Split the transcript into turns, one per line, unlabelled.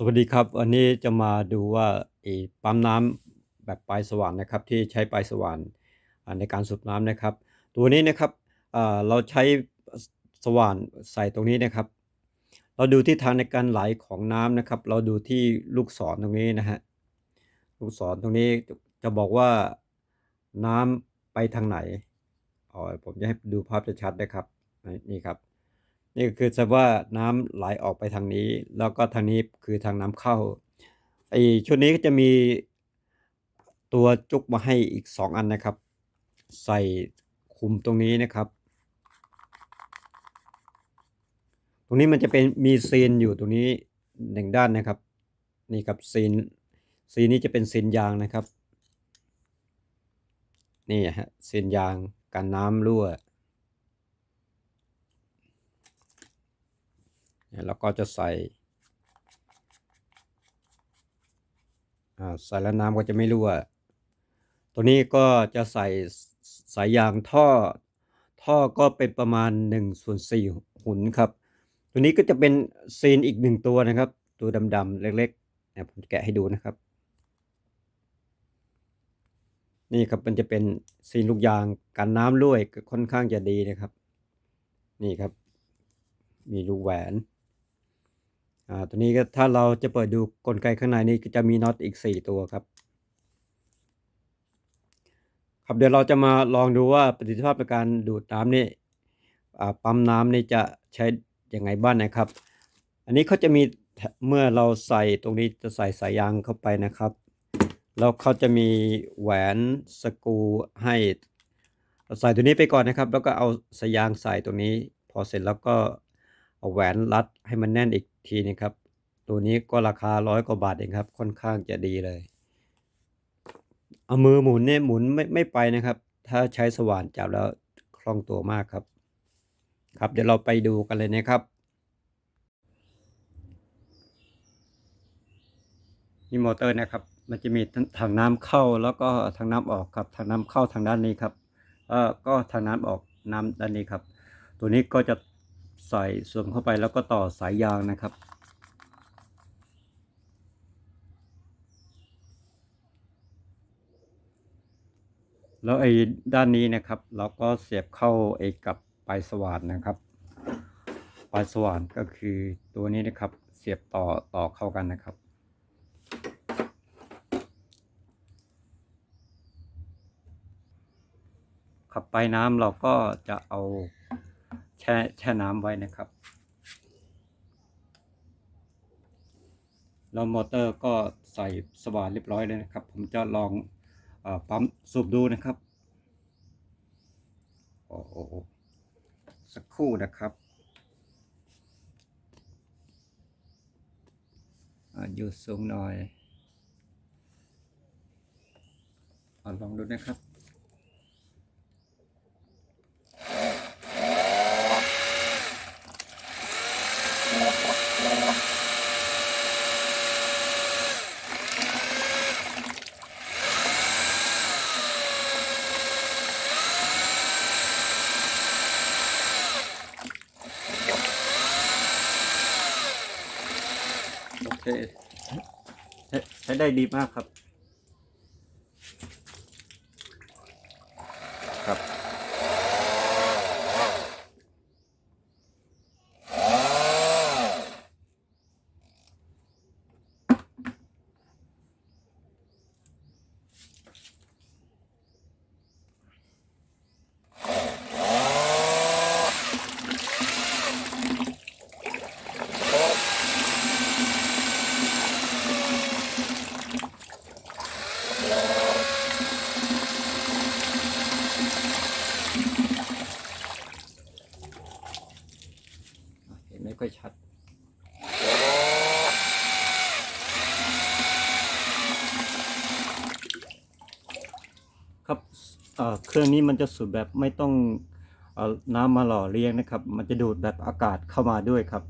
สวัสดีครับวันนี้จะมาดูว่าปั๊มน้ำแบบปลายสว่านนะครับ ที่ใช้ปลายสว่านในการสูบน้ำนะครับ ตัวนี้นะครับเราใช้สว่านใส่ตรงนี้นะครับ เราดูทิศทางในการไหลของน้ำนะครับ เราดูที่ลูกศรตรงนี้นะฮะลูกศรตรงนี้จะบอกว่าน้ำไปทางไหนอ๋อผมจะให้ดูภาพจะชัดนะครับนี่ครับ นี่ก็คือแสดงว่าน้ำไหลออกไปทางนี้ แล้วก็ทางนี้คือทางน้ำเข้าไอชุดนี้ก็จะมีตัวจุกมาให้อีก 2 อันนะครับ ใส่คุมตรงนี้นะครับ ตรงนี้มันจะเป็นมีซีนอยู่ตรงนี้หนึ่งด้านนะครับ นี่ครับซีนซีนนี้จะเป็นซีนยางนะครับ นี่ฮะซีนยางกันน้ำรั่ว แล้วก็จะใส่ใส่แล้วน้ำก็จะไม่รั่ว ตัวนี้ก็จะใส่สายยางท่อ ท่อก็เป็นประมาณ1ส่วน4หุ่นครับ ตัวนี้ก็จะเป็นซีนอีกหนึ่งตัวนะครับ ตัวดำๆเล็กๆนี่ยผมแกะให้ดูนะครับ นี่ครับมันจะเป็นซีนลูกยางกันน้ำรั่วก็ค่อนข้างจะดีนะครับ นี่ครับ มีลูกแหวน อ่าตัวนี้ก็ถ้าเราจะเปิดดูกลไกข้างในนี้จะมีน็อตอีก 4 ตัวครับ ครับเดี๋ยวเราจะมาลองดูว่าประสิทธิภาพในการดูดน้ำนี่อ่าปั๊มน้ำนี่จะใช้ยังไงบ้างนะครับ อันนี้เขาจะมีเมื่อเราใส่ตรงนี้จะใส่สายยางเข้าไปนะครับ แล้วเขาจะมีแหวนสกูให้ใส่ตัวนี้ไปก่อนนะครับ แล้วก็เอาสายยางใส่ตรงนี้ พอเสร็จแล้วก็เอาแหวนรัดให้มันแน่นอีก ทีนะครับ ตัวนี้ก็ราคาร้อยกว่าบาทเองครับ ค่อนข้างจะดีเลย เอามือหมุนเนี่ยหมุนไม่ไม่ไปนะครับ ถ้าใช้สว่านจับแล้วคล่องตัวมากครับ ครับเดี๋ยวเราไปดูกันเลยนะครับนี่มอเตอร์นะครับ มันจะมีทางน้ำเข้าแล้วก็ทางน้ำออกครับ ทางน้ำเข้าทางด้านนี้ครับ เอ่อก็ทางน้ำออกน้ำด้านนี้ครับ ตัวนี้ก็จะ ใส่สวมเข้าไปแล้วก็ต่อสายยางนะครับ แล้วไอ้ด้านนี้นะครับ เราก็เสียบเข้าไอ้กับปลายสว่านนะครับ ปลายสว่านก็คือตัวนี้นะครับ เสียบต่อต่อเข้ากันนะครับขับไปน้ำเราก็จะเอา แช่แช่น้ำไว้นะครับ แล้วมอเตอร์ก็ใส่สว่านเรียบร้อยเลยนะครับ ผมจะลองอปั๊มสูบดูนะครับโอ้โอโอสักครู่นะครับอยู่สูงหน่อยอลองดูนะครับ ใช้ใช้ได้ดีมากครับ ครับ ไม่ค่อยชัด ครับเครื่องนี้มันจะสูบแบบไม่ต้องอน้ำมาหล่อเลี้ยงนะครับ มันจะดูดแบบอากาศเข้ามาด้วยครับ